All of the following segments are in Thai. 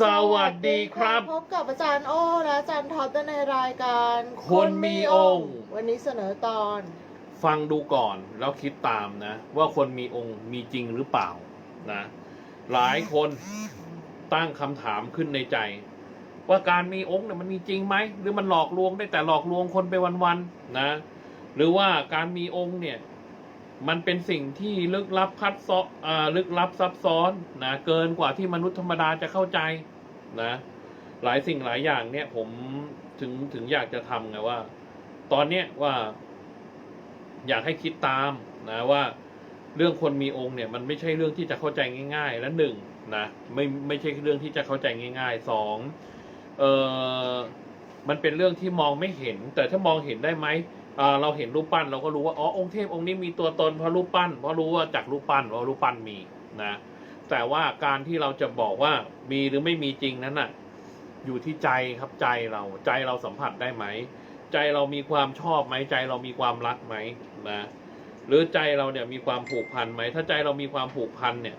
สวัสดีครับ พบกับอาจารย์โอ้และอาจารย์ท็อปในรายการคนมีองค์ วันนี้เสนอตอน ฟังดูก่อนแล้วคิดตามนะ ว่าคนมีองค์มีจริงหรือเปล่านะ หลายคนตั้งคำถามขึ้นในใจ ว่าการมีองค์เนี่ยมันมีจริงไหมหรือมันหลอกลวงได้แต่หลอกลวงคนไปวันๆนะ หรือว่าการมีองค์เนี่ย มันเป็นสิ่งที่ลึกลับคัดซ้ออ่าลึกลับซับซ้อนนะเกินกว่าที่มนุษย์ธรรมดาจะเข้าใจนะ หลายสิ่งหลายอย่างเนี่ย ผมถึงถึงอยากจะทำไงว่า ตอนเนี้ยว่า อยากให้คิดตามนะว่า เรื่องคนมีองค์เนี่ย มันไม่ใช่เรื่องที่จะเข้าใจง่าย ๆ และหนึ่งนะไม่ไม่ใช่เรื่องที่จะเข้าใจง่ายๆสองเออมันเป็นเรื่องที่มองไม่เห็น แต่ถ้ามองเห็นได้ไหม เราเห็นรูปปั้นเราก็รู้ว่าอ๋อองค์เทพองค์นี้มีตัวตนเพราะรูปปั้นเพราะรู้ว่าจากรูปปั้นว่ารูปปั้นมีนะแต่ว่าการที่เราจะบอกว่ามีหรือไม่มีจริงนั้นน่ะอยู่ที่ใจครับใจเราใจเราสัมผัสได้ไหม ใจเรามีความชอบไหมใจเรามีความรักไหมนะหรือใจเราเนี่ยมีความผูกพันไหมถ้าใจเรามีความผูกพันเนี่ย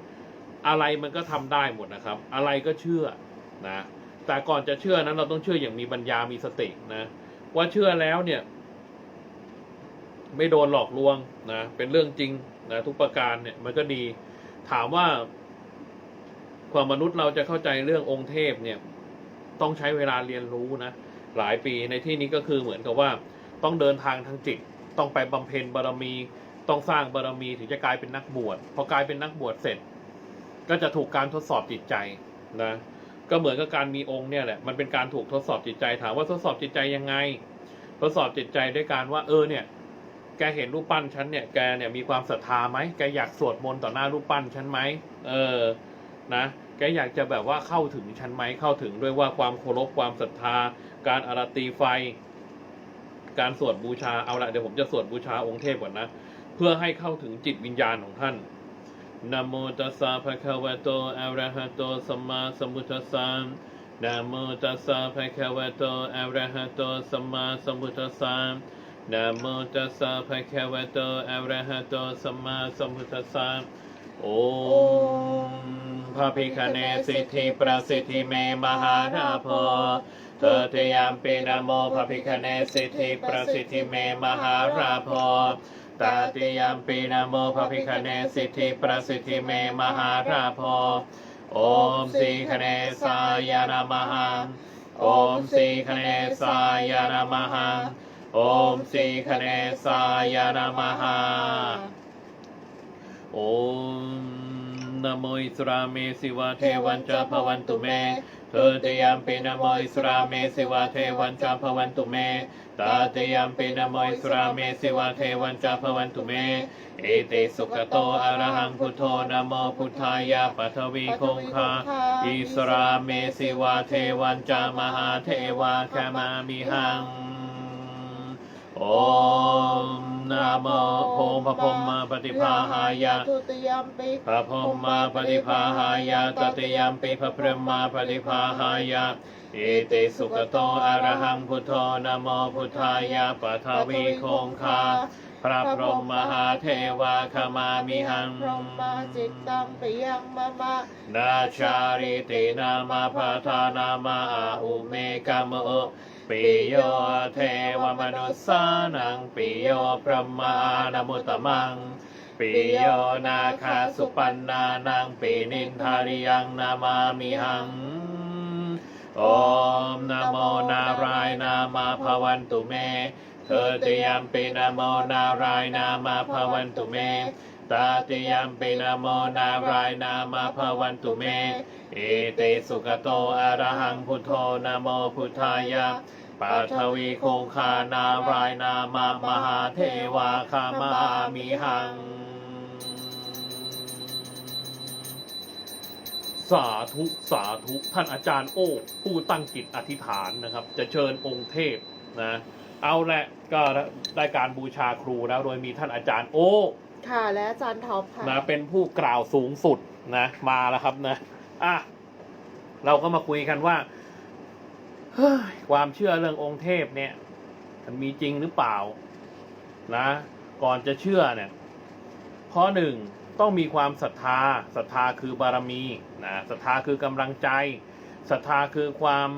อะไรมันก็ทำได้หมดนะครับ อะไรก็เชื่อนะแต่ก่อนจะเชื่อนั้นเราต้องเชื่ออย่างมีปัญญามีสตินะว่าเชื่อแล้วเนี่ย ไม่โดนหลอกลวงนะเป็นเรื่องจริงนะทุกประการเนี่ยมันก็ดี ถามว่า ความมนุษย์เราจะเข้าใจเรื่ององค์เทพเนี่ย ต้องใช้เวลาเรียนรู้นะหลายปีในที่นี้ก็คือเหมือนกับว่า ต้องเดินทางทางจิต ต้องไปบำเพ็ญบารมี ต้องสร้างบารมีถึงจะกลายเป็นนักบวชพอกลายเป็นนักบวชเสร็จ ก็จะถูกการทดสอบจิตใจนะก็เหมือนกับการมีองค์เนี่ยแหละมันเป็นการถูกทดสอบจิตใจ ถามว่าทดสอบจิตใจยังไง ทดสอบจิตใจด้วยการว่าเออเนี่ย แกเห็นรูปปั้นฉันเนี่ยแกเนี่ยมีความศรัทธาไหมแกอยากสวดมนต์ต่อหน้ารูปปั้นฉันไหมเออนะแกอยากจะแบบว่าเข้าถึงฉันไหมเข้าถึงด้วยว่าความเคารพความศรัทธา การอาราตีไฟ การสวดบูชาเอาละเดี๋ยวผมจะสวดบูชาองค์เทพก่อนนะเพื่อให้เข้าถึงจิตวิญญาณของท่านนะโมตัสสะภะคะวะโตอะระหะโตสัมมาสัมพุทธัสสะนะโมตัสสะภะคะวะโตอะระหะโตสัมมาสัมพุทธัสสะ นะโมตัสสะภะคะวะโตอะระหะโตสัมมาสัมพุทธัสสะโอมพระพิคเนสิทธิประสิทธิเมมหาราโพเธอเตยามปีนะโมพระพิคเนสิทธิประสิทธิเมมหาราโพตาติยามปีนะโมพระพิคเนสิทธิประสิทธิเมมหาราโพโอมสีคเนสายานามหังโอมสีคเนสายานามหัง โอมสีคเนสายานามหังโอมนโมอิสราเมสิวะเทวันจะภวันตุเมเธอเตยามปีนโมอิสราเมสิวะเทวันจะภวันตุเมตาเตยามปีนโมอิสราเมสิวะเทวันจะภวันตุเม เอเตสุขโตอะระหังพุทโธนโมพุทธายะปัทวีคงคาอิสราเมสิวะเทวันจามหาเทวาคามามิหัง โอมนะโมโพมพระพรหมปฏิภาหายะทุติยมปิพระพรหมาปฏิภาหายะตติยมปิพระพรหมาปฏิภาหายะเอเตสุกโตอะระหังพุทโธนะโมพุทธายะปัทวีคงคาพระพรหมมหาเทวาขมามิหังพรหมาจิตตังปิยังมะมะนาชาริตินามาพาทานามาอาอุเมกามโอ ปิโยเทวมนุสสานังปิโยพระมานมุตตมังปิโยนาคาสุปันนานังปินินทาริยังนามามิหังโอมนะโมนารายนามาภวันตุเมเธอตยามปินะโมนารายนามาภวันตุเม ตาเตยมปินโมนารายนามาภวันตุเมเอเตสุกโตอะระหังพุทโธนโมพุทธายะปัทวีคงคานารายนามามหาเทวาคามามิหัง สาธุสาธุท่านอาจารย์โอ้ผู้ตั้งจิตอธิษฐานนะครับ จะเชิญองค์เทพนะ เอาแหละก็ได้การบูชาครูแล้วโดยมีท่านอาจารย์โอ้ ค่ะ และอาจารย์ท็อปค่ะนะเป็นผู้กล่าวสูงสุดนะ มาแล้วครับนะอะเราก็มาคุยกันว่าความเชื่อเรื่ององค์เทพเนี่ยมันมีจริงหรือเปล่า นะ ก่อนจะเชื่อเนี่ยข้อหนึ่งต้องมีความศรัทธาศรัทธาคือบารมีนะศรัทธาคือกำลังใจศรัทธาคือความ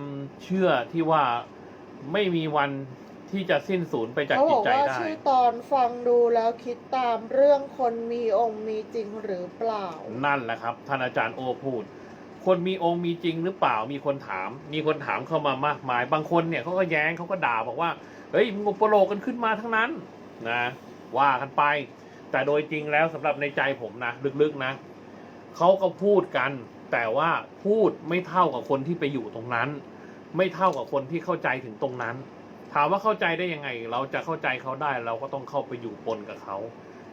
เชื่อที่ว่าไม่มีวัน ที่จะสิ้นสูญไปจากเขาจิบตอกใจว่าได้ ชื่อตอนฟังดูแล้วคิดตามเรื่องคนมีองค์มีจริงหรือเปล่า นั่นแหละครับท่านอาจารย์โอพูด คนมีองค์มีจริงหรือเปล่ามีคนถาม มีคนถามเข้ามามากมาย บางคนเนี่ยเขาก็แย้งเขาก็ด่าบอกว่าเฮ้ยมึงอุปโลกกันขึ้นมาทั้งนั้นนะว่ากันไป แต่โดยจริงแล้วสำหรับในใจผมนะลึกๆนะเขาก็พูดกัน แต่ว่าพูดไม่เท่ากับคนที่ไปอยู่ตรงนั้น ไม่เท่ากับคนที่เข้าใจถึงตรงนั้น ถามว่าเข้าใจได้ยังไง เราจะเข้าใจเขาได้เราก็ต้องเข้าไปอยู่ปนกับเขา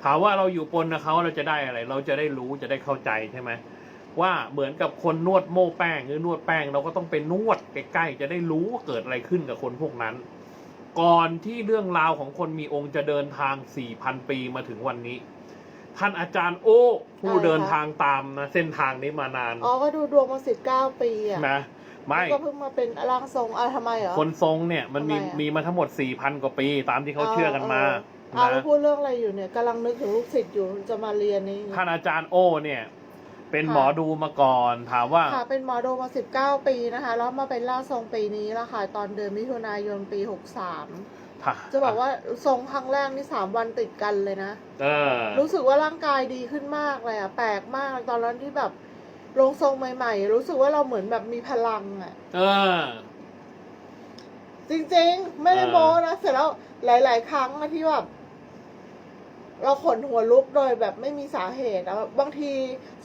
ถามว่าเราอยู่ปนกับเขาเราจะได้อะไร เราจะได้รู้จะได้เข้าใจใช่ไหมว่าเหมือนกับคนนวดโม่แป้งหรือนวดแป้งเราก็ต้องไปนวดใกล้ๆจะได้รู้ว่าเกิดอะไรขึ้นกับคนพวกนั้น ก่อนที่เรื่องราวของคนมีองค์จะเดินทาง 4,000 ปีมาถึงวันนี้ ท่านอาจารย์โอ้ผู้อะไรคะเดินทางตามนะเส้นทางนี้มานาน อ๋อ ก็ดูดวงมาสิบเก้าปีอะนะ ไม่ก็เพิ่งมาเป็นร่างทรงอะทำไมเหรอ คนทรงเนี่ยมันมีทำไมอะ มีมาทั้งหมด4,000กว่าปี ตามที่เขาเชื่อกันมาเออเอาแล้วนะพูดเรื่องอะไรอยู่เนี่ยกำลังนึกถึงลูกศิษย์อยู่จะมาเรียนนี้ ท่านอาจารย์โอ้เนี่ย เป็นค่ะ หมอดูมาก่อน ถามว่า ค่ะ เป็นหมอดูมาสิบเก้าปีนะคะ แล้วมาเป็นร่างทรงปีนี้ละค่ะ ตอนเดือนมิถุนายนปีหกสามถ้าจะบอกว่าทรงครั้งแรกนี่สามวันติดกันเลยนะ เออ รู้สึกว่าร่างกายดีขึ้นมากเลยอะแปลกมากตอนนั้นที่แบบ ลงทรงใหม่ ๆ รู้สึกว่าเราเหมือนแบบมีพลังอะเออ จริงๆ ไม่ได้เออโม้นะเสร็จแล้วหลาย ๆ ครั้งอะที่แบบเราขนหัวลุกโดยแบบไม่มีสาเหตุอะบางที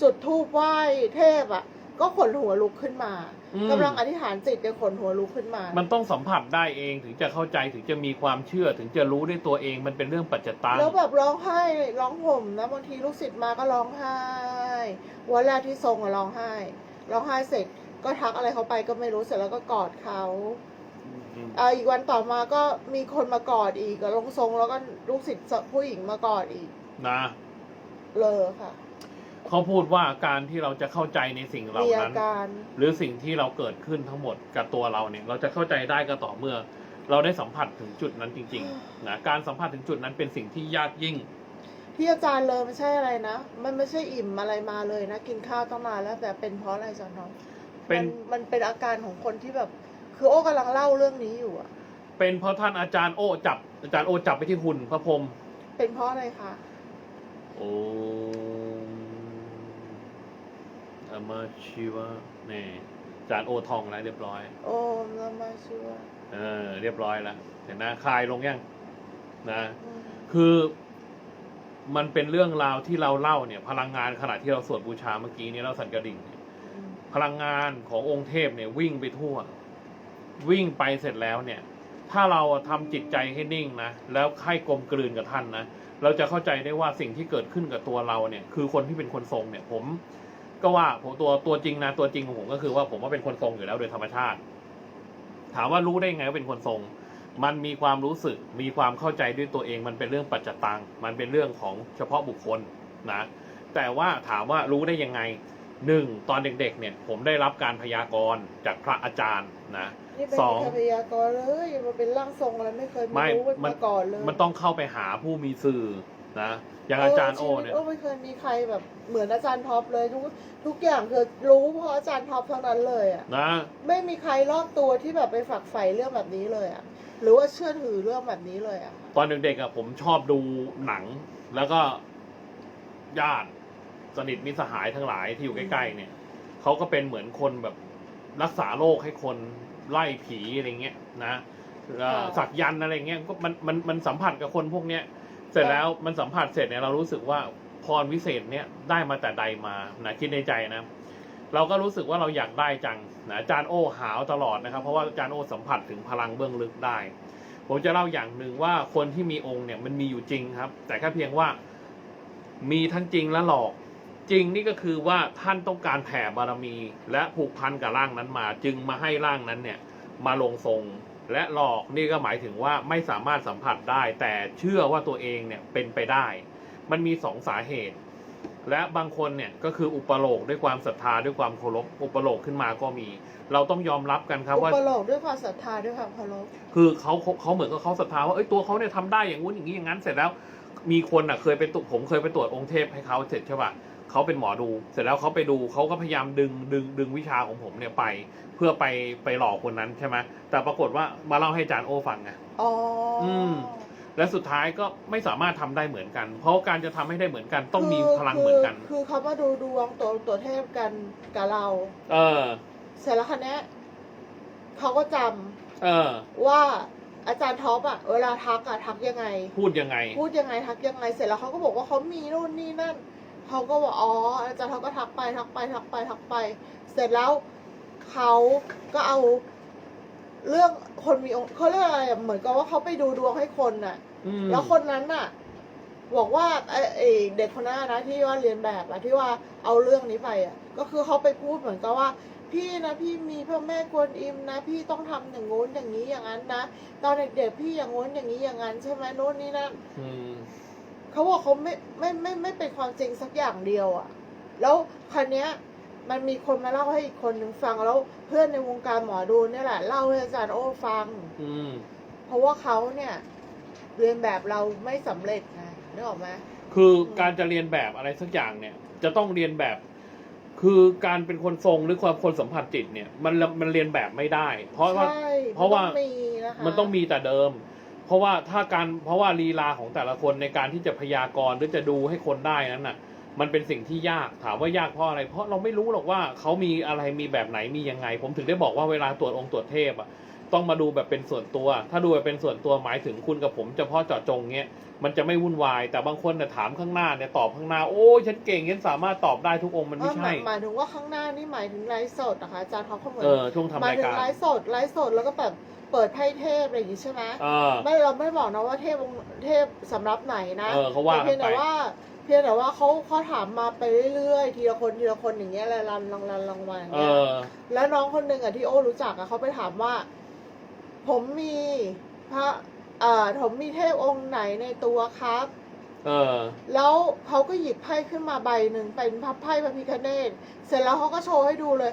จุดทูบไหว้เทพอะ ก็ขนหัวลุกขึ้นมาอืม กำลังอธิษฐานจิตเนี่ยขนหัวลุกขึ้นมามันต้องสัมผัสได้เองถึงจะเข้าใจถึงจะมีความเชื่อถึงจะรู้ด้วยตัวเองมันเป็นเรื่องปัจจตัง แล้วแบบร้องไห้ร้องห่มนะบางทีลูกศิษย์มาก็ร้องไห้วันแรกที่ทรงอะร้องไห้ร้องไห้เสร็จก็ทักอะไรเขาไปก็ไม่รู้เสร็จแล้วก็กอดเขาอืมอ่าอีกวันต่อมาก็มีคนมากอดอีกลงทรงแล้วก็ลูกศิษย์ผู้หญิงมากอดอีกนะ เลยค่ะ เขาพูดว่าการที่เราจะเข้าใจในสิ่งเหล่ามีอานั้น การหรือสิ่งที่เราเกิดขึ้นทั้งหมดกับตัวเราเนี่ย เราจะเข้าใจได้ก็ต่อเมื่อ เราได้สัมผัสถึงจุดนั้นจริงๆนะการสัมผัสถึงจุดนั้นเป็นสิ่งที่ยากยิ่ง ที่อาจารย์เลยไม่ใช่อะไรนะ มันไม่ใช่อิ่มอะไรมาเลยนะ กินข้าวต้องนานแล้วแต่เป็นเพราะอะไรอาจารย์น้องเป็นมันมันเป็นอาการของคนที่แบบ คือโอ้กำลังเล่าเรื่องนี้อยู่อะเป็นเพราะท่านอาจารย์โอจับอาจารย์โอจับไปที่หุ่นพระพรหมเป็นเพราะอะไรคะ โอ้ ธรรมชีวะนี่อาจารย์โอทองแล้วเรียบร้อย โอ้เรามาชัวร์เออ เรียบร้อยแล้วเห็นนะคลายลงยังนะ อืมคือมันเป็นเรื่องราวที่เราเล่าเนี่ย พลังงานขณะที่เราสวดบูชาเมื่อกี้นี้เราสันกระดิ่งเนี่ยอืมพลังงานขององค์เทพเนี่ยวิ่งไปทั่ว วิ่งไปเสร็จแล้วเนี่ย ถ้าเราทำจิตใจให้นิ่งนะแล้วให้กลมกลืนกับท่านนะเราจะเข้าใจได้ว่าสิ่งที่เกิดขึ้นกับตัวเราเนี่ย คือคนที่เป็นคนทรงเนี่ย ผม ก็ว่าผมตัวตัวจริงนะตัวจริงของผมก็คือว่าผมว่าเป็นคนทรงอยู่แล้วโดยธรรมชาติ ถามว่ารู้ได้ไงว่าเป็นคนทรง มันมีความรู้สึก มีความเข้าใจด้วยตัวเอง มันเป็นเรื่องปัจจตัง มันเป็นเรื่องของเฉพาะบุคคลนะ แต่ว่าถามว่ารู้ได้ยังไงหนึ่งตอนเด็กๆ เนี่ยผมได้รับการพยากรณ์จากพระอาจารย์นะนี่เป็นสองพยากรณ์เลยมาเป็นร่างทรงอะไรไม่เคยไม่รู้มันมาก่อนเลย มันต้องเข้าไปหาผู้มีสื่อ นะอย่างอาจารย์โอเนี่ยโอ้ไม่เคยมีใครแบบเหมือนอาจารย์ท็อปเลยทุกทุกอย่างคือรู้เพราะอาจารย์ท็อปทั้งนั้นเลยอะนะ ไม่มีใครรอบตัวที่แบบไปฝักใฝ่เรื่องแบบนี้เลยอะหรือว่าเชื่อถือเรื่องแบบนี้เลยอะตอนเด็กๆอะผมชอบดูหนัง แล้วก็ญาติสนิทมิตรสหายทั้งหลายที่อยู่ใกล้ๆเนี่ยเขาก็เป็นเหมือนคนแบบรักษาโรคให้คนไล่ผีอะไรเงี้ยนะเอ่อสักยันต์อะไรเงี้ยก็มันมันมันสัมผัสกับคนพวกเนี้ย เสร็จแล้วมันสัมผัสเสร็จเนี่ยเรารู้สึกว่าพรวิเศษเนี่ยได้มาแต่ใดมานะคิดในใจนะ เราก็รู้สึกว่าเราอยากได้จังนะอาจารย์โอหาวตลอดนะครับ เพราะว่าอาจารย์โอสัมผัสถึงพลังเบื้องลึกได้ ผมจะเล่าอย่างหนึ่งว่าคนที่มีองค์เนี่ยมันมีอยู่จริงครับ แต่แค่เพียงว่ามีทั้งจริงและหลอกจริงนี่ก็คือว่าท่านต้องการแผ่บารมี และผูกพันกับร่างนั้นมา จึงมาให้ร่างนั้นเนี่ยมาลงทรง และหลอกนี่ก็หมายถึงว่าไม่สามารถสัมผัสได้ แต่เชื่อว่าตัวเองเนี่ยเป็นไปได้ มันมีสองสาเหตุ และบางคนเนี่ยก็คืออุปโลกด้วยความศรัทธาด้วยความเคารพอุปโลกขึ้นมาก็มี เราต้องยอมรับกันครับอุว่าปโลกด้วยความศรัทธาด้วยความเคารพคือเขาเขาเขาเหมือนกับเขาศรัทธาว่าเอ้ยตัวเขาเนี่ยทำได้อย่างงู้นอย่างนี้อย่างนั้นเสร็จแล้ว มีคนอะเคยไปตรวจผมเคยไปตรวจองค์เทพให้เขาเสร็จใช่ป่ะ เขาเป็นหมอดู เสร็จแล้วเขาไปดูเขาก็พยายามดึงดึงดึงวิชาของผมเนี่ยไปเพื่อไปไปหลอกคนนั้นใช่ไหมแต่ปรากฏว่ามาเล่าให้อาจารย์โอฟังไงอ๋ออมและสุดท้ายก็ไม่สามารถทำได้เหมือนกัน เพราะการจะทำให้ได้เหมือนกันต้องมีคืพลังเหมือนกันคือคือเขามาดูดวงตัวตัวเทพกันกับเรา เออ เสร็จแล้วคันนี้ยเขาก็จำเออ ว่าอาจารย์ท็อปอะเวลาทักอะทักยังไง พูดยังไง พูดยังไงทักยังไง เสร็จแล้วเขาก็บอกว่าเขามีนู่นนี่นั่น เขาก็บอกอ๋ออาจารย์เขาก็ทักไปทักไปทักไปทักไป เสร็จแล้วเขาก็เอาเรื่องคนมีองค์เขาเรียกอะไรอะเหมือนกับว่าเขาไปดูดวงให้คนน่ะ อืมแล้วคนนั้นน่ะ บอกว่าไอ้ไอ้เด็กคนนั้นนะที่ว่าเรียนแบบอะที่ว่าเอาเรื่องนี้ไปอะก็คือเขาไปพูดเหมือนกับว่า พี่นะพี่มีพระแม่กวนอิมนะ พี่ต้องทำอย่างงู้นอย่างนี้อย่างนั้นนะตอนเด็กๆพี่อย่างงู้นอย่างนี้อย่างนั้นใช่ไหมโน่นนี่นั่น อืม เขาบอกเขาไม่ไม่ไม่ไม่เป็นความจริงสักอย่างเดียวอะแล้วคันนี้ย มันมีคนมาเล่าให้อีกคนหนึ่งฟังแล้วเพื่อนในวงการหมอดูเนี่ยแหละเล่าให้อาจารย์โอ้ฟัง อืม เพราะว่าเขาเนี่ยเรียนแบบเราไม่สำเร็จไงนึกออกไหม คือการจะเรียนแบบอะไรสักอย่างเนี่ย จะต้องเรียนแบบ คือการเป็นคนทรงหรือความคนสัมผัสจิตเนี่ย มันมันเรียนแบบไม่ได้ เพราะว่า ใช่เพราะว่านต้องมีนะคะมันต้องมีแต่เดิม เพราะว่าถ้าการเพราะว่าลีลาของแต่ละคนในการที่จะพยากรณ์หรือจะดูให้คนได้นั้นน่ะ มันเป็นสิ่งที่ยากถามว่ายากเพราะอะไร เพราะเราไม่รู้หรอกว่าเขามีอะไรมีแบบไหนมียังไง ผมถึงได้บอกว่าเวลาตรวจองค์ตรวจเทพอะต้องมาดูแบบเป็นส่วนตัว ถ้าดูแบบเป็นส่วนตัวหมายถึงคุณกับผมเฉพาะเจาะจงเงี้ย มันจะไม่วุ่นวาย แต่บางคนเนี่ยถามข้างหน้าเนี่ยตอบข้างหน้า โอ้ยฉันเก่งฉันสามารถตอบได้ทุกองค์มันไม่เออหใช่มายหมายถึงว่าข้างหน้านี่หมายถึงไลฟ์สดนะคะอาจารย์เขาเขาเหมือนเออช่วงทำหมายรายถึงการไลฟ์สดไลฟ์สดแล้วก็แบบ เปิดไพ่เทพอะไรอย่างงี้ใช่ไหมเออ ไม่เราไม่บอกนะว่าเทพองค์เทพสำรับไหนนะเออเขาว่าแต่เพียงกันไปแต่ว่า เพียงแต่ว่าเขาเขาถามมาไปเรื่อยๆทีละคนทีละคนอย่างเงี้ยรันลองรันลองมาอย่างเอเงี้ยอ แล้วน้องคนหนึ่งอะที่โอ้รู้จักอะเขาไปถามว่า ผมมีพระเอ่อผมมีเทพองค์ไหนในตัวครับ เออ แล้วเขาก็หยิบไพ่ขึ้นมาใบหนึ่งเป็นพับไพ่พระพิคเนตเสร็จแล้วเขาก็โชว์ให้ดูเลย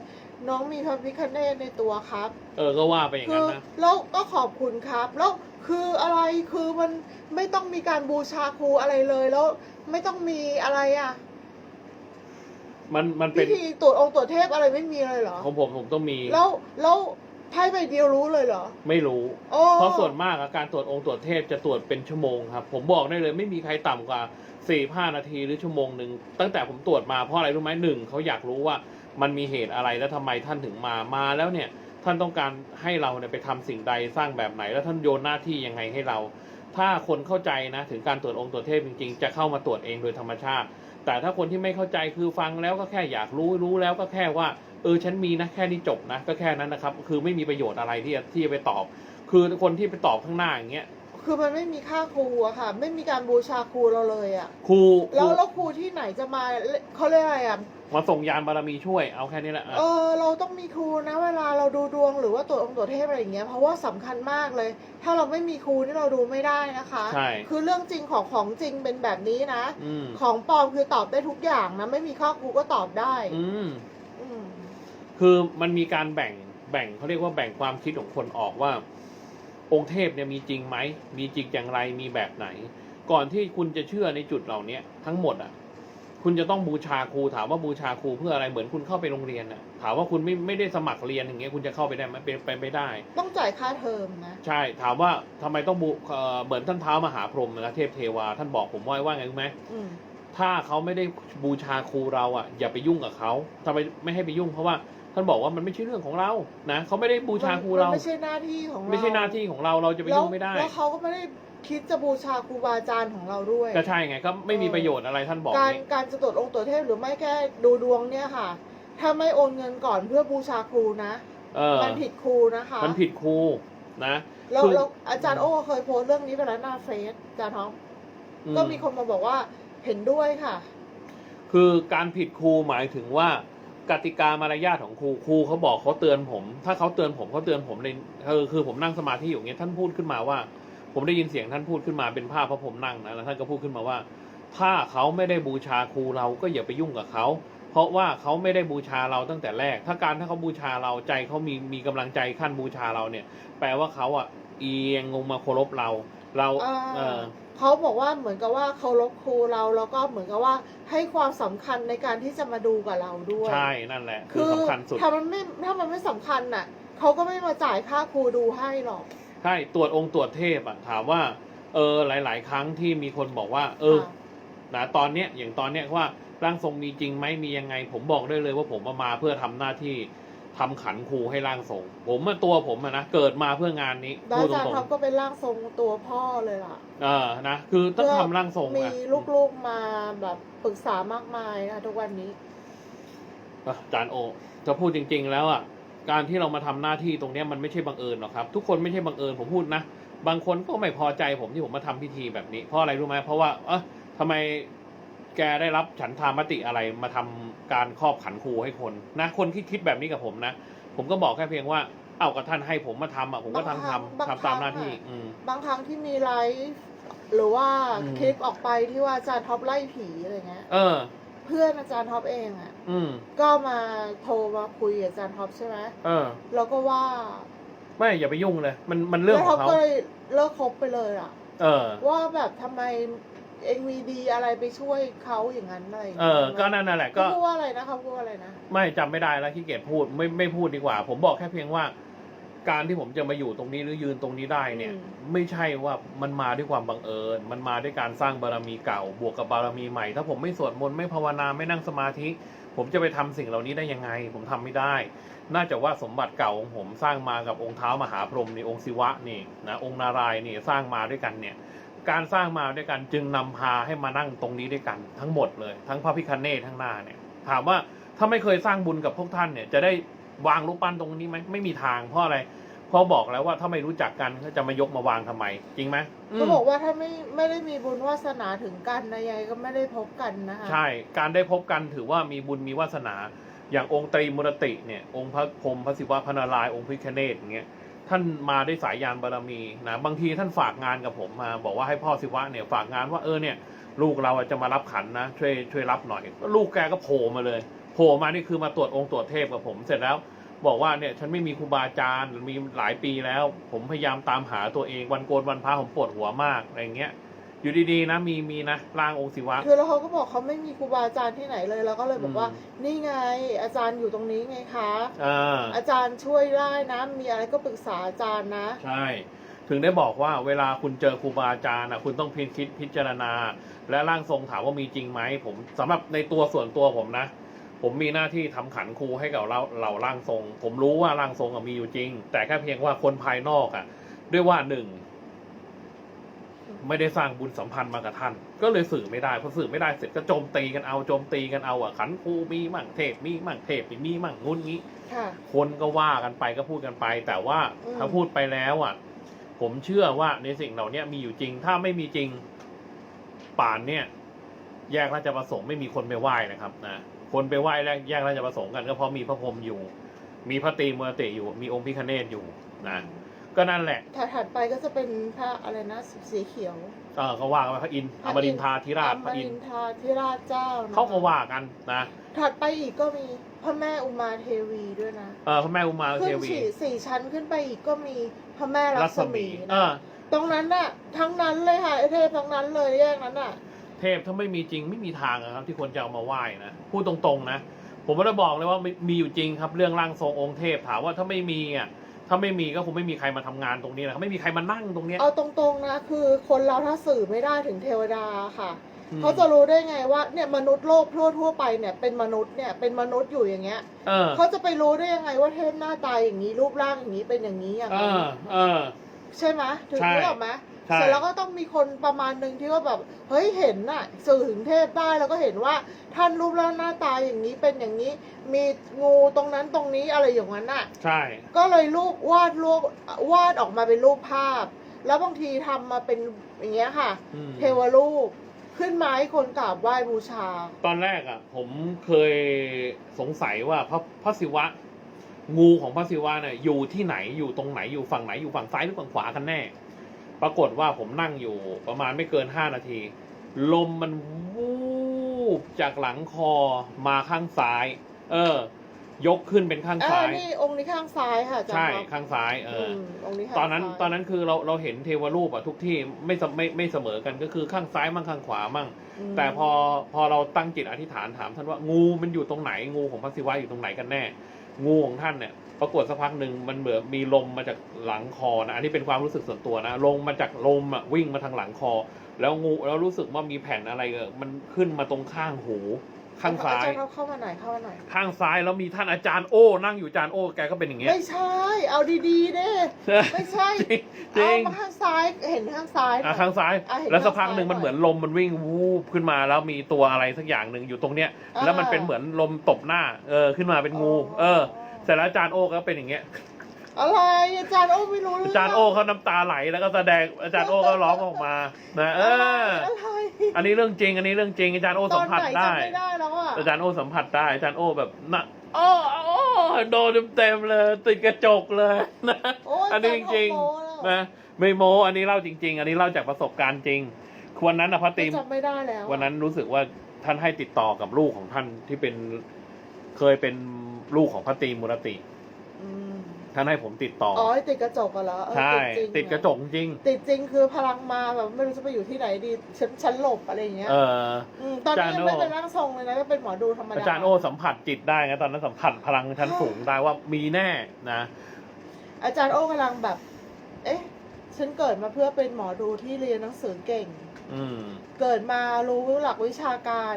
น้องมีพระพิคเนตในตัวครับ เออก็ว่าไปอย่างคืนั้นอนะ แล้วก็ขอบคุณครับ แล้วคืออะไรคือมันไม่ต้องมีการบูชาครูอะไรเลยแล้ว ไม่ต้องมีอะไรอะมันมันเป็พินธีตรวจองค์ตรวจเทพอะไรไม่มีเลยเหรอ ของผมผมต้องมีแล้วแล้วไพ่ใบเดียวรู้เลยเหรอไม่รู้ โอ้เพราะส่วนมากอะการตรวจองค์ตรวจเทพจะตรวจเป็นชั่วโมงครับ ผมบอกได้เลยไม่มีใครต่ำกว่าสี่ห้านาทีหรือชั่วโมงหนึ่งตั้งแต่ผมตรวจมาเพราะอะไรรู้ไหมหนึ่งเขาอยากรู้ว่า มันมีเหตุอะไรแล้วทำไมท่านถึงมามาแล้วเนี่ยท่านต้องการให้เราเนี่ยไปทำสิ่งใดสร้างแบบไหน แล้วท่านโยนหน้าที่ยังไงให้เรา ถ้าคนเข้าใจนะถึงการตรวจองค์ตรวจเทพจริงๆ จะเข้ามาตรวจเองโดยธรรมชาติ แต่ถ้าคนที่ไม่เข้าใจคือฟังแล้วก็แค่อยากรู้รู้แล้วก็แค่ว่าเออฉันมีนะแค่นี้จบนะก็แค่นั้นนะครับ คือไม่มีประโยชน์อะไรที่จะที่จะไปตอบ คือคนที่ไปตอบข้างหน้าอย่างเงี้ย คือมันไม่มีค่าครูอะค่ะ ไม่มีการบูชาครูเราเลยอะครูคแล้วรูแล้วครูที่ไหนจะมาเขาเรียกอะไรอะมาส่งยานบารมีช่วยเอาแค่นี้แหละอะเออเราต้องมีครูนะเวลาเราดูดวงหรือว่าตรวจองค์ตรวจเทพอะไรอย่างเงี้ยเพราะว่าสำคัญมากเลย ถ้าเราไม่มีครูนี่เราดูไม่ได้นะคะ ใช่คือเรื่องจริงของของจริงเป็นแบบนี้นะ อืมของปลอมคือตอบได้ทุกอย่างนะไม่มีค่าครูก็ตอบได้อืม อืมคือมันมีการแบ่งแบ่งเขาเรียกว่าแบ่งความคิดของคนออกว่า องค์เทพเนี่ยมีจริงไหม มีจริงอย่างไร มีแบบไหน ก่อนที่คุณจะเชื่อในจุดเหล่าเนี้ยทั้งหมดอะ คุณจะต้องบูชาครูถามว่าบูชาครูเพื่ออะไรเหมือนคุณเข้าไปโรงเรียนอะ ถามว่าคุณไม่ไม่ได้สมัครเรียนอย่างเงี้ยคุณจะเข้าไปได้ไหมเป็นไปไม่ได้ ต้องจ่ายค่าเทอมนะใช่ถามว่าทำไมต้องบูเอ่อเหมือนท่านเท้ามหาพรหมนะเทพเทวาท่านบอกผมว่าว่าไงรู้ไหมอืมถ้าเขาไม่ได้บูชาครูเราอะ อย่าไปยุ่งกับเขาทำไมไม่ให้ไปยุ่งเพราะว่า ท่านบอกว่ามันไม่ใช่เรื่องของเรา นะเขาไม่ได้บูชาครูเรานไม่ใช่หน้าที่ของเราไม่ใช่หน้าที่ของเราเราจะไปยุ่งไม่ได้แล้วแล้วเขาก็ไม่ได้คิดจะบูชาครูบาอาจารย์ของเราด้วย ก็ใช่ไงก็ไม่มีประโยชน์อะไรท่านบอก การนี่การจะตรวจองค์ตรวจเทพหรือไม่แค่ดูดวงเนี่ยค่ะ ถ้าไม่โอนเงินก่อนเพื่อบูชาครูนะเออมันผิดครูนะคะ มันผิดครูนะแล้วคือแล้วอาจารย์โอ้เคยโพสต์เรื่องนี้ไปแล้วหน้าเฟซอาจารย์ท้องอืก็มีคนมาบอกว่าเห็นด้วยค่ะ คือการผิดครูหมายถึงว่า กติกามารยาทของครูครูเขาบอกเขาเตือนผม ถ้าเขาเตือนผมเขาเตือนผมในคือคือผมนั่งสมาธิอยู่อย่างเงี้ยท่านพูดขึ้นมาว่า ผมได้ยินเสียงท่านพูดขึ้นมาเป็นภาพพระผมนั่งนะแล้วท่านก็พูดขึ้นมาว่า ถ้าเขาไม่ได้บูชาครูเราก็อย่าไปยุ่งกับเขาเพราะว่าเขาไม่ได้บูชาเราตั้งแต่แรก ถ้าการถ้าเขาบูชาเราใจเขามีมีกำลังใจขั้นบูชาเราเนี่ย แปลว่าเขาอะเอียงลงมาเคารพเรา เราอ่าเออ เขาบอกว่าเหมือนกับว่าเคารพครูเราแล้วก็เหมือนกับว่าให้ความสำคัญในการที่จะมาดูกับเราด้วย ใช่นั่นแหละ คืคืออสำคัญสุด ถ้ามันไม่ถ้ามันไม่สำคัญน่ะเขาก็ไม่มาจ่ายค่าครูดูให้หรอก ใช่ตรวจองค์ตรวจเทพอะถามว่า เออหลาย ๆ ครั้งที่มีคนบอกว่า เออค่ะ นะตอนเนี้ยอย่างตอนเนี้ยว่าร่างทรงมีจริงไหมมียังไง ผมบอกได้เลยว่าผมมามาเพื่อทำหน้าที่ ทำขันครูให้ร่างทรง ผมอะตัวผมอะนะเกิดมาเพื่องานนี้แล้วพูดอาตจารรย์งท็อปก็เป็นร่างทรงตัวพ่อเลยล่ะ ๆเออนะคือต้องทำร่างทรงมีอะลูกๆมาแบบปรึกษามากมายนะทุกวันนี้ อะอาจารย์โอ จะพูดจริง ๆ แล้วอะการที่เรามาทำหน้าที่ตรงเนี้ยมันไม่ใช่บังเอิญหรอกครับ ทุกคนไม่ใช่บังเอิญผมพูดนะ บางคนก็ไม่พอใจผมที่ผมมาทำพิธีแบบนี้ เพราะอะไรรู้ไหมเพราะว่าเออทำไม แกได้รับฉันทามติอะไรมาทำการครอบขันครูให้คนนะคนที่คิดแบบนี้กับผมนะ ผมก็บอกแค่เพียงว่า เอ้ากับท่านให้ผมมาทำอะผมก็ทำทำบางครั้งทำตามหน้าที่อืมบางครั้งที่มีไลฟ์หรือว่าอืมคลิปออกไปที่ว่าอาจารย์ท็อปไล่ผีอะไรเงี้ยเออ เพื่อนอาจารย์ท็อปเองอะอืมก็มาโทรมาคุยกับอาจารย์ท็อปใช่ไหมเออ แล้วก็ว่า ไม่อย่าไปยุ่งเลย มันมันเรื่องแล้วขท็อองปเขาก็เลยเลิกคบไปเลยอะเออว่าแบบทำไม เองมีดีอะไรไปช่วยเขาอย่างนั้นอะไรย่างเองี้ยอ ก็นั่นน่ะแหละก็ก็พูดว่าอะไรนะเขาพูดว่าอะไรนะ ไม่จำไม่ได้แล้วขี้เกียจพูดไม่ไม่พูดดีกว่า ผมบอกแค่เพียงว่า การที่ผมจะมาอยู่ตรงนี้หรือยืนตรงนี้ได้เนี่ย อืม ไม่ใช่ว่ามันมาด้วยความบังเอิญ มันมาด้วยการสร้างบารมีเก่า บวกกับบารมีใหม่ ถ้าผมไม่สวดมนต์ไม่ภาวนาไม่นั่งสมาธิ ผมจะไปทำสิ่งเหล่านี้ได้ยังไง ผมทำไม่ได้ น่าจะว่าสมบัติเก่าของผมสร้างมากับองค์เท้ามหาพรหมนี่องค์ศิวะนี่นะองค์นารายณ์นี่สร้างมาด้วยกันเนี่ย การสร้างมาด้วยกันจึงนำพาให้มานั่งตรงนี้ด้วยกันทั้งหมดเลย ทั้งพระพิคเนตทั้งหน้าเนี่ย ถามว่าถ้าไม่เคยสร้างบุญกับพวกท่านเนี่ย จะได้วางรูปปั้นตรงนี้ไหมไม่มีทางเพราะอะไรเพราะบอกแล้วว่าถ้าไม่รู้จักกันก็จะมายกมาวางทำไม จริงไหมอืมก็บอกว่าถ้าไม่ไม่ได้มีบุญวาสนาถึงกันนะยายก็ไม่ได้พบกันนะคะใช่การได้พบกันถือว่ามีบุญมีวาสนา อย่างองค์ตรีมุรติเนี่ยองค์พระพรหมพระศิวะพระนารายณ์องค์พิคเนตอย่างเงี้ย ท่านมาได้สายยานบารมีนะบางทีท่านฝากงานกับผมมา บอกว่าให้พ่อศิวะเนี่ยฝากงานว่าเออเนี่ย ลูกเราจะมารับขันนะช่วยช่วยรับหน่อย ลูกแกก็โผล่มาเลยโผล่มานี่คือมาตรวจองค์ตรวจเทพกับผมเสร็จแล้วบอกว่าเนี่ยฉันไม่มีครูบาอาจารย์มีหลายปีแล้ว ผมพยายามตามหาตัวเองวันโกนวันพระผมปวดหัวมากอะไรเงี้ย อยู่ดีๆนะมีมีนะร่างองค์ศิวะ คือแล้วเขาก็บอกเขาไม่มีครูบาอาจารย์ที่ไหนเลยแล้วก็เลยบอกว่าอืมนี่ไงอาจารย์อยู่ตรงนี้ไงคะอ่าอาจารย์ช่วยได้นะ มีอะไรก็ปรึกษาอาจารย์นะ ใช่ ถึงได้บอกว่าเวลาคุณเจอครูบาอาจารย์นะคุณต้องพิคิดพิจารณา และร่างทรงถามว่ามีจริงไหมผมสำหรับในตัวส่วนตัวผมนะ ผมมีหน้าที่ทำขันครูให้กับเราเหล่าร่างทรง ผมรู้ว่าร่างทรงอะมีอยู่จริง แต่แค่เพียงว่าคนภายนอกอะด้วยว่าหนึ่ง ไม่ได้สร้างบุญสัมพันธ์มากับท่าน ก็เลยสื่อไม่ได้พอสื่อไม่ได้เสร็จก็โจมตีกันเอาโจมตีกันเอาอะขันครูมีมั่งเทพมีมั่งเทพไม่มีมั่งงุ้นงี้ค่ะคนก็ว่ากันไปก็พูดกันไป แต่ว่าอืมถ้าพูดไปแล้วอะ ผมเชื่อว่าในสิ่งเหล่านี้มีอยู่จริง ถ้าไม่มีจริงป่านเนี่ย แยกราชประสงค์ไม่มีคนไปไหว้นะครับนะคนไปไหว้แล้วแยกราชประสงค์กันก็เพราะมีพระพรหมอยู่ มีพระตรีมูรติอยู่ มีองค์พิคเนตอยู่นะ ก็นั่นแหละถัดๆไปก็จะเป็นพระอะไรนะสีเขียวเออเขาว่ากันว่าพระอินทร์อมรินทราธิราชพระอินทนร์ทราธิราชเจ้านะเขาก็ว่ากันนะถัดไปอีกก็มีพระแม่อุมาเทวีด้วยนะเออพระแม่อุมาเทขึ้นวีสี่สี่ชั้นขึ้นไปอีกก็มีพระแม่รัรัศศมีมีนะเออตรงนั้นน่ะทั้งนั้นเลยค่ะไอเทพทั้งนั้นเลยแยกนั้นน่ะ เทพถ้าไม่มีจริงไม่มีทางอะครับ ที่ควรจะเอามาไหว้นะพูดตรงๆนะ ผมไม่ได้บอกเลยว่ามีมีอยู่จริงครับ เรื่องร่างทรงองค์เทพถามว่าถ้าไม่มีอะ ถ้าไม่มีก็คงไม่มีใครมาทำงานตรงนี้นะครับไม่มีใครมานั่งตรงเนี้ยเอาตรงๆนะคือคนเราถ้าสื่อไม่ได้ถึงเทวดาค่ะ อืมเขาจะรู้ได้ไงว่าเนี่ยมนุษย์โลกทั่วทั่วๆไปเนี่ยเป็นมนุษย์เนี่ยเป็นมนุษย์อยู่อย่างเงี้ยเออเขาจะไปรู้ได้ยังไงว่าเทพหน้าตาอย่างนี้รูปร่างอย่างนี้เป็นอย่างนี้อย่างเอนั้นอเออ ใช่ไหมถึงใช่ รู้ออกไหม ใช่ เสร็จแล้วก็ต้องมีคนประมาณหนึ่งที่ว่าแบบเฮ้ยเห็นน่ะสื่อถึงเทพได้แล้วก็เห็นว่าท่านรูปร่างหน้าตาอย่างนี้เป็นอย่างนี้ มีงูตรงนั้นตรงนี้อะไรอย่างนั้นน่ะ ใช่ ก็เลยรูปวาดรูปวาดออกมาเป็นรูปภาพ แล้วบางทีทำมาเป็นอย่างเงี้ยค่ะ อืม เทวรูปขึ้นมาให้คนกราบไหว้บูชา ตอนแรกอะ ผมเคยสงสัยว่าพระพระศิวะ งูของพระศิวะเนี่ยอยู่ที่ไหนอยู่ตรงไหนอยู่ฝั่งไหนอยู่ฝั่งซ้ายหรือฝั่งขวากันแน่ ปรากฏว่าผมนั่งอยู่ประมาณไม่เกินห้านาที ลมมันวูบจากหลังคอมาข้างซ้าย เออ ยกขึ้นเป็นข้างอ่าซ้าย นี่องค์นี้ข้างซ้ายค่ะอาจารย์ใช่ครับข้างซ้าย เอออ มองค์นี้ข้างตอนนั้นซ้ายตอนนั้นคือเราเราเห็นเทวรูปอะทุกที่ไม่เสไม่ไม่เสมอกันก็คือข้างซ้ายมั่งข้างขวามั่ง มแต่พอพอเราตั้งจิตอธิษฐานถามท่านว่างูมันอยู่ตรงไหนงูของพระศิวะอยู่ตรงไหนกันแน่ งูของท่านเนี่ย ปรากฏสักพักหนึ่งมันเหมือนมีลมมาจากหลังคอนะอันนี้เป็นความรู้สึกส่วนตัวนะลงมาจากลมอะวิ่งมาทางหลังคอ แล้วงูแล้วรู้สึกว่ามีแผ่นอะไรเออมันขึ้นมาตรงข้างหูข้างซ้ายอาจารย์ครับเข้ามาหน่อยเข้ามาหน่อยข้างซ้ายแล้วมีท่านอาจารย์โอ้ นั่งอยู่อาจารย์โอ้แกก็เป็นอย่างเงี้ยไม่ใช่ เอาดีๆเด้ไม่ใช่จริงเอามาข้างซ้ายเห็นข้างซ้ายอะข้างซ้ายอะเห็นแล้วสักพักหนึ่งข้างซ้ายมันเหมือนลมมันวิ่งวูบขึ้นมาแล้วมีตัวอะไรสักอย่างหนึ่งอยู่ตรงเนี้ยอ่าแล้วมันเป็นเหมือนลมตบหน้าเออขึ้นมาเป็นงู เออ เสร็จแล้วอาจารย์โอ้ก็เป็นอย่างเงี้ย อะไรอาจารย์โอ้ไม่รู้เรื่อาจารย์โอ้เขาน้ำตาไหลแล้วก็แสดงอาจารย์โอ้ก็ร้องออกมา นะเออ อะไรอันนี้เรื่องจริง อันนี้เรื่องจริงอาจารย์โอ้ตสัอมนผัสไหนได้ จำไม่ได้แล้วอะอาจารย์โอ้สัมผัสได้อาจารย์โอ้แบบน่ะโอ้โอ้โดนเต็มๆเลย ติดกระจกเลยนะโอ้ยอันนี้จริงอาจาย์โอ้โหแล้วๆนะไม่โมอันนี้เล่าจริง ๆ อันนี้เล่าจากประสบการณ์จริงวันนั้นนะพระติม จำไม่ได้แล้ววันนั้นรู้สึกว่าท่านให้ติดต่อกับลูกของท่านที่เป็นเคยเป็น ลูกของพระตรีมุรติอืมท่านให้ผมติดต่ออ๋ออติดกระจกอะเหรอเออใช่จริงๆติดกระจกจริงติดจริงคือพลังมาแบบไม่รู้จะไปอยู่ที่ไหนดีฉันฉันหลบอะไรอย่างเงี้ยเออ มตอนนี้อาจารย์ยังไม่โอ้เป็นร่างทรงเลยนะก็เป็นหมอดูธรรมดาอาจารย์โอสัมผัสจิตได้ไงตอนนั้นสัมผัสพลังชั้นสูงได้ว่ามีแน่นะ อาจารย์โอ้กำลังแบบ เอ๊ะ ฉันเกิดมาเพื่อเป็นหมอดูที่เรียนหนังสือเก่ง อืม เกิดมารู้หลักวิชาการ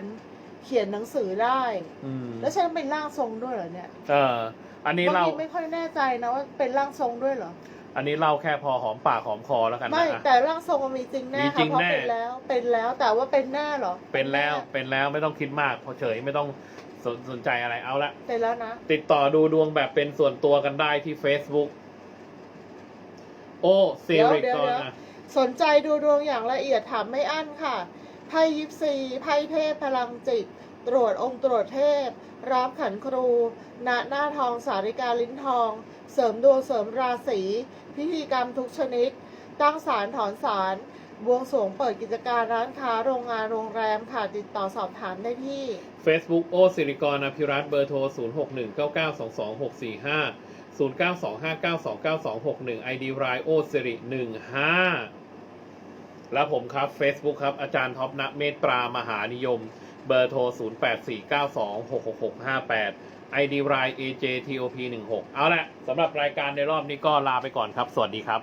เขียนหนังสือได้ อืมแล้วฉันเป็นร่างทรงด้วยเหรอเนี่ยเอออันนี้บางเราทีไม่ค่อยแน่ใจนะว่าเป็นร่างทรงด้วยเหรอ อันนี้เล่าแค่พอหอมปากหอมคอแล้วกันไม่นะอะ แต่ร่างทรงมันมีจริงแน่มีจริค่ะงเพราะแน่ เป็นแล้ว เป็นแล้วแต่ว่าเป็นแน่เหรอเป็นแล้วเป็นแล้วไม่ต้องคิดมากพอเฉยไม่ต้องสนสนใจอะไรเอาละ เป็นแล้วนะ ติดต่อดูดวงแบบเป็นส่วนตัวกันได้ที่ Facebook โอ้ซีเดี๋ยวริกเดี๋ยวก่อนเดี๋ยวนะ สนใจดูดวงอย่างละเอียดถามไม่อั้นค่ะ ไพ่ยิปซีไพ่เทพพลังจิต ตรวจองค์ตรวจเทพ รับขันครู ณ หน้าทองสาริกาลิ้นทอง เสริมดวงเสริมราศี พิธีกรรมทุกชนิด ตั้งศาลถอนศาลบวงสรวงเปิดกิจการร้านค้าโรงงานโรงแรมค่ะติดต่อสอบถามได้ที่ Facebook โอสิริกรอภิรัตเบอร์โทร 0 6 1 9 9 2 2 6 4 5 0 9 2 5 9 2 9 2 6 1 ID รายโอสิริ15 และผมครับ Facebook ครับ อาจารย์ท็อปณเมตตรามหานิยม เบอร์โทร 0 8 4 9 2 6 6 6 5 8 ID ราย AJTOP 16 เอาละสำหรับรายการในรอบนี้ก็ลาไปก่อนครับ สวัสดีครับ